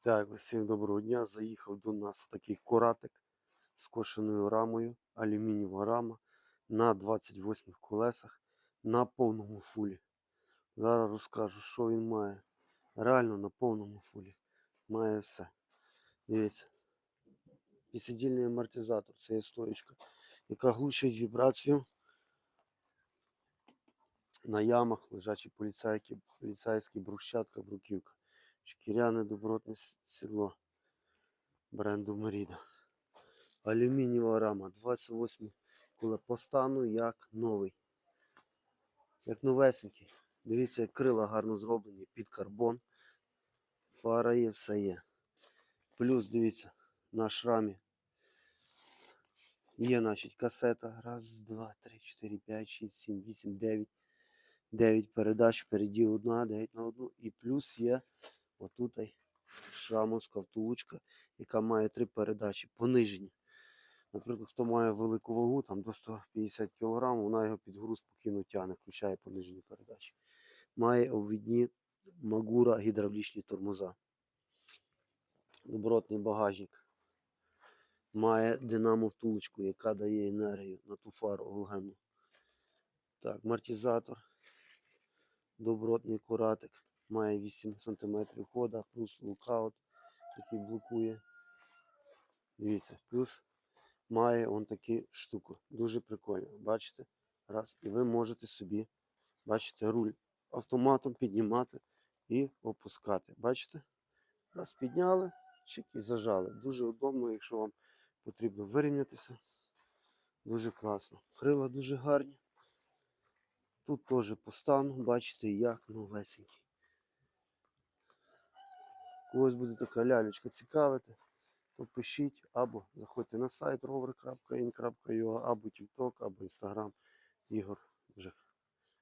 Так, усім доброго дня. Заїхав до нас такий коратик з кошеною рамою, алюмінієва рама на 28 колесах на повному фулі. Зараз розкажу, що він має. Реально на повному фулі. Має все. Дивіться. Підсидільний амортизатор, це є стоєчка, яка глушить вібрацію. На ямах лежачі поліцайки, поліцейські брусчатка, бруківка. Шкіряне добротне сідло бренду Merida. Алюмінієва рама 28 коли по як новий. Як новесенький. Дивіться, як крила гарно зроблені під карбон. Фара є, все є. Плюс дивіться, на шрамі є значить, касета. Раз, два, три, чотири, п'ять, шість, сім, вісім, дев'ять. 9 передач, впереді одна, 9 на одну. І плюс є отут шрамовська втулочка, яка має три передачі понижені. Наприклад, хто має велику вагу, там до 150 кг, вона його під груз спокійно тягне, включає понижені передачі. Має обвідні Магура гідравлічні тормоза. Добротний багажник. Має динамо втулочку, яка дає енергію на ту фару галогенну. Так, амортизатор. Добротний куратик. Має 8 см хода, плюс лукаут, який блокує. Дивіться, плюс має он таку штуку. Дуже прикольно. Бачите? Раз. І ви можете собі, бачите, руль автоматом піднімати і опускати. Бачите? Раз підняли, чик і зажали. Дуже удобно, якщо вам потрібно вирівнятися. Дуже класно. Крила дуже гарні. Тут теж по стану, бачите, як новесенький. Когось буде така лялечка цікавити, то пишіть або заходьте на сайт rover.in.ua, або TikTok, або Instagram Ігор Жих.